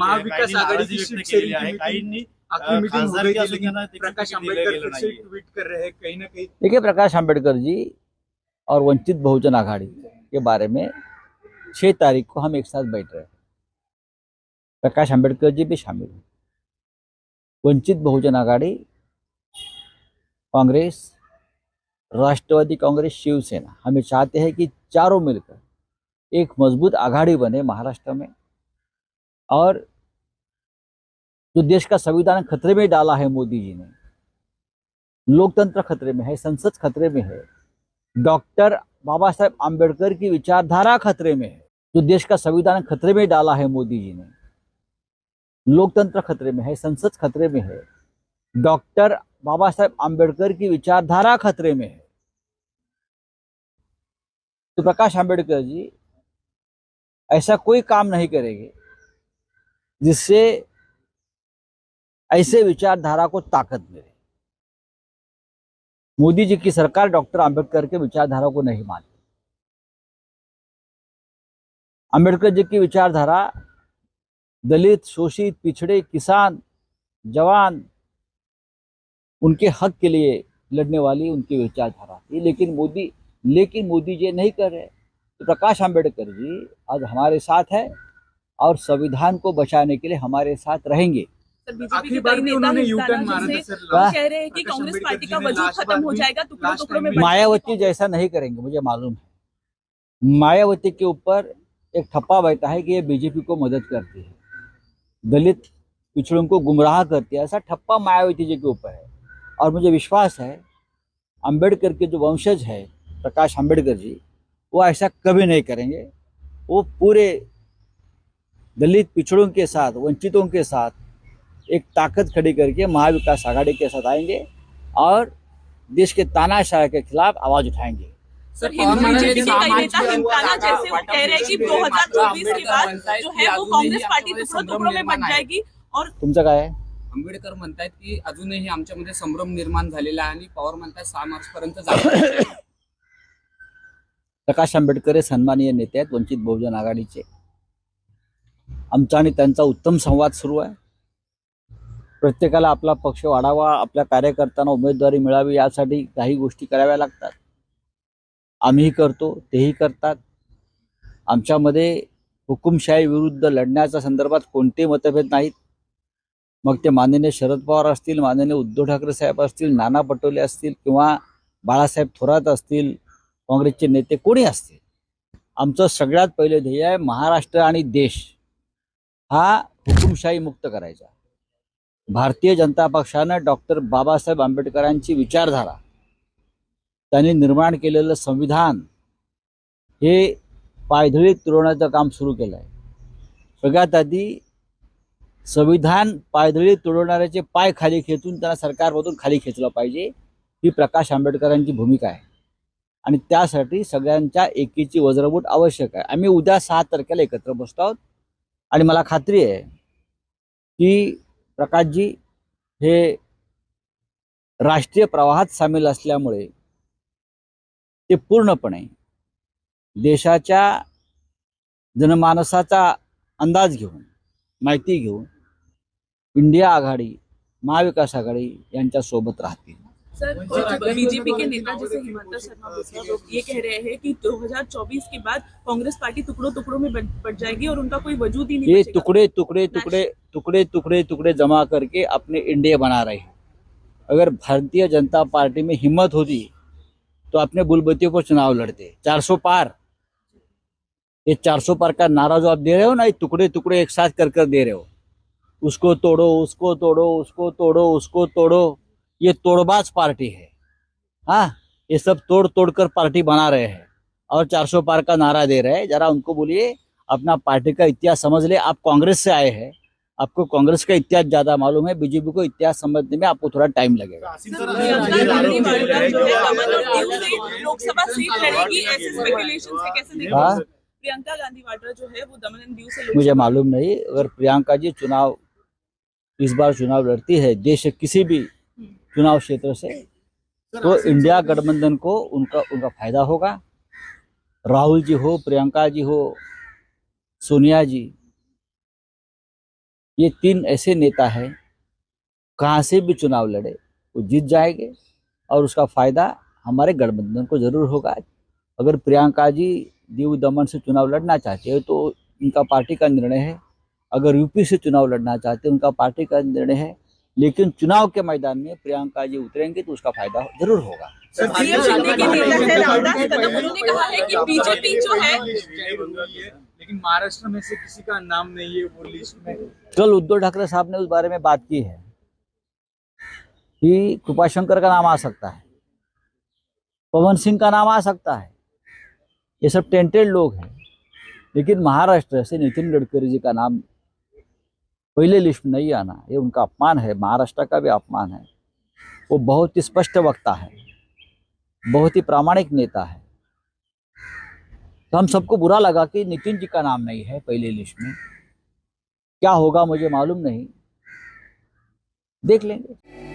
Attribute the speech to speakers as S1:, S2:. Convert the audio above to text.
S1: महाविकास
S2: काहींनी
S1: प्रकाश आंबेडकर से ट्वीट कर रहे हैं कहीं ना कहीं
S3: देखिए प्रकाश आंबेडकर जी और वंचित बहुजन आघाड़ी के बारे में छह तारीख को हम एक साथ बैठ रहे हैं। प्रकाश आंबेडकर जी भी शामिल हैं। वंचित बहुजन आघाड़ी कांग्रेस राष्ट्रवादी कांग्रेस शिवसेना हमें चाहते हैं कि चारों मिलकर एक मज़बूत आघाड़ी बने महाराष्ट्र में। और जो देश का संविधान खतरे में डाला है मोदी जी ने, लोकतंत्र खतरे में है, संसद खतरे में है, डॉक्टर बाबा साहेब आम्बेडकर की विचारधारा खतरे में है, जो देश का संविधान खतरे में डाला है मोदी जी ने, लोकतंत्र खतरे में है, संसद खतरे में है, डॉक्टर बाबा साहेब आम्बेडकर की विचारधारा खतरे में है। तो प्रकाश आंबेडकर जी, ऐसा कोई काम नहीं करेंगे। जिससे ऐसे विचारधारा को ताकत मिले। मोदी जी की सरकार डॉक्टर आंबेडकर के विचारधारा को नहीं मानती। आंबेडकर जी की विचारधारा, दलित, शोषित, पिछड़े, किसान, जवान, उनके हक के लिए लड़ने वाली उनकी विचारधारा थी। लेकिन मोदी लेकिन मोदी जी नहीं कर रहे। तो प्रकाश आंबेडकर जी आज हमारे साथ है। और संविधान को बचाने के लिए हमारे साथ रहेंगे।
S4: हैं हैं हो बंट
S3: मायावती जैसा नहीं करेंगे मुझे मालूम है। मायावती के ऊपर एक ठप्पा बैठा है कि ये बीजेपी को मदद करती है। दलित पिछड़ों को गुमराह करती है ऐसा ठप्पा मायावती जी के ऊपर है। और मुझे विश्वास है अंबेडकर के जो वंशज है प्रकाश अंबेडकर जी वो ऐसा कभी नहीं करेंगे। वो पूरे दलित पिछड़ों के साथ वंचितों के साथ एक ताकत खड़ी करके महाविकास आघाड़ी के साथ आएंगे और देश के तानाशाह के खिलाफ आवाज उठाएंगे।
S4: सर
S1: पवन
S4: हिंदू
S1: महाराज
S4: बीजेपी के
S1: ने
S4: कई
S1: समाज
S4: नेता
S1: के
S4: हिंदाना जैसे वो
S1: वाटा
S4: कह रहे हैं कि
S1: में
S4: 2024 के बाद
S5: म्हणतायत
S4: जो
S5: की
S4: है वो
S5: अजूनही
S4: कांग्रेस पार्टी
S5: आमच्यामध्ये
S4: टुकड़ों
S5: संभ्रम
S4: टुकड़ों में
S5: निर्माण
S4: बट
S5: आहे.
S4: जाएगी और
S3: तुमचं काय आहे?
S5: आंबेडकर म्हणतायत की अजूनही आमच्यामध्ये संभ्रम निर्माण झालेला आहे आणि पवार म्हणतायत सहा मार्च पर्यंत जाणार
S3: प्रकाश आंबेडकर हे सन्माननीय नेते आहेत वंचित बहुजन आघाडीचे. आमचा आणि त्यांचा उत्तम संवाद सुरू आहे. प्रत्येकाला आपला पक्ष वाढावा आपल्या कार्यकर्त्यांना उमेदवारी मिळावी यासाठी काही गोष्टी कराव्या लागतात. आम्हीही करतो तेही करतात. आमच्यामध्ये हुकुमशाही विरुद्ध लढण्याच्या संदर्भात कोणतेही मतभेद नाहीत. मग ते माननीय शरद पवार असतील माननीय उद्धव ठाकरे साहेब असतील नाना पटोले असतील किंवा बाळासाहेब थोरात असतील काँग्रेसचे नेते कोणी असतील? आमचं सगळ्यात पहिले ध्येय आहे महाराष्ट्र आणि देश. हा हुकुमशाही मुक्त करायचा. भारतीय जनता पक्षानं डॉक्टर बाबासाहेब आंबेडकरांची विचारधारा त्यांनी निर्माण केलेलं संविधान हे पायधळीत तुरवण्याचं काम सुरू केलं आहे सगळ्यात आधी संविधान पायधळीत तुडवणाऱ्याचे पाय खाली खेचून त्यांना सरकारमधून खाली खेचलं पाहिजे ही प्रकाश आंबेडकरांची भूमिका आहे. आणि त्यासाठी सगळ्यांच्या एकीची वज्रबूट आवश्यक आहे. आम्ही उद्या सहा तारखेला एकत्र बसतो आहोत. आणि मला खात्री आहे की प्रकाशजी हे राष्ट्रीय प्रवाहात सामील असल्यामुळे ते पूर्णपणे देशाच्या जनमानसाचा अंदाज घेऊन माहिती घेऊन इंडिया आघाडी महाविकास आघाडी यांच्या सोबत राहतील.
S4: सर बीजेपी के नेता जैसे हिमंता शर्मा ये कह रहे हैं कि 2024 के बाद कांग्रेस पार्टी टुकड़ों टुकड़ों में बट बट जाएगी और उनका कोई वजूद ही नहीं
S3: ये टुकड़े टुकड़े टुकड़े टुकड़े टुकड़े टुकड़े जमा करके अपने इंडिया बना रहे हैं। अगर भारतीय जनता पार्टी में हिम्मत होती तो अपने बुलबतियों पर चुनाव लड़ते। 400 पार। ये 400 पार का नारा जो आप दे रहे हो ना ये टुकड़े टुकड़े एक साथ कर कर दे रहे हो। उसको तोड़ो उसको तोड़ो उसको तोड़ो उसको तोड़ो। ये तोड़बाज पार्टी है। हाँ ये सब तोड़ तोड़ कर पार्टी बना रहे हैं और 400 पार का नारा दे रहे हैं। जरा उनको बोलिए अपना पार्टी का इतिहास समझ ले। आप कांग्रेस से आए हैं आपको कांग्रेस का इतिहास ज़्यादा मालूम है बीजेपी को इतिहास समझने में आपको थोड़ा टाइम लगेगा।
S2: असीम
S4: सर,
S2: सर,
S4: प्रियंका गांधी वाड्रा जो है प्रियंका गांधी वाड्रा जो है वो दमन एंड दीव से
S3: मुझे मालूम नहीं अगर प्रियंका जी चुनाव इस बार चुनाव लड़ती है देश किसी भी चुनाव क्षेत्र से तो इंडिया गठबंधन को उनका उनका फ़ायदा होगा। राहुल जी हो प्रियंका जी हो सोनिया जी ये तीन ऐसे नेता हैं कहाँ से भी चुनाव लड़े वो जीत जाएँगे और उसका फ़ायदा हमारे गठबंधन को ज़रूर होगा। अगर प्रियंका जी दीव दमन से चुनाव लड़ना चाहते हैं तो उनका पार्टी का निर्णय है। अगर यूपी से चुनाव लड़ना चाहते हैं उनका पार्टी का निर्णय है। लेकिन चुनाव के मैदान में प्रियंका जी उतरेंगे तो उसका फ़ायदा ज़रूर होगा।
S4: सीएम शिंदे के नेता है रामदास कदम। उन्होंने कहा है कि बीजेपी जो है
S2: लेकिन महाराष्ट्र में से किसी का नाम नहीं है वो लिस्ट में।
S3: कल उद्धव ठाकरे साहब ने उस बारे में बात की है कि कृपाशंकर का नाम आ सकता है पवन सिंह का नाम आ सकता है। ये सब टेंटेड लोग हैं लेकिन महाराष्ट्र से नितिन गडकरी जी का नाम पहले लिस्ट में नहीं आना। ये उनका अपमान है, महाराष्ट्र का भी अपमान है। वो बहुत ही स्पष्ट वक्ता है, बहुत ही प्रामाणिक नेता है। तो हम सबको बुरा लगा कि नितिन जी का नाम नहीं है पहले लिस्ट में। क्या होगा मुझे मालूम नहीं। देख लेंगे।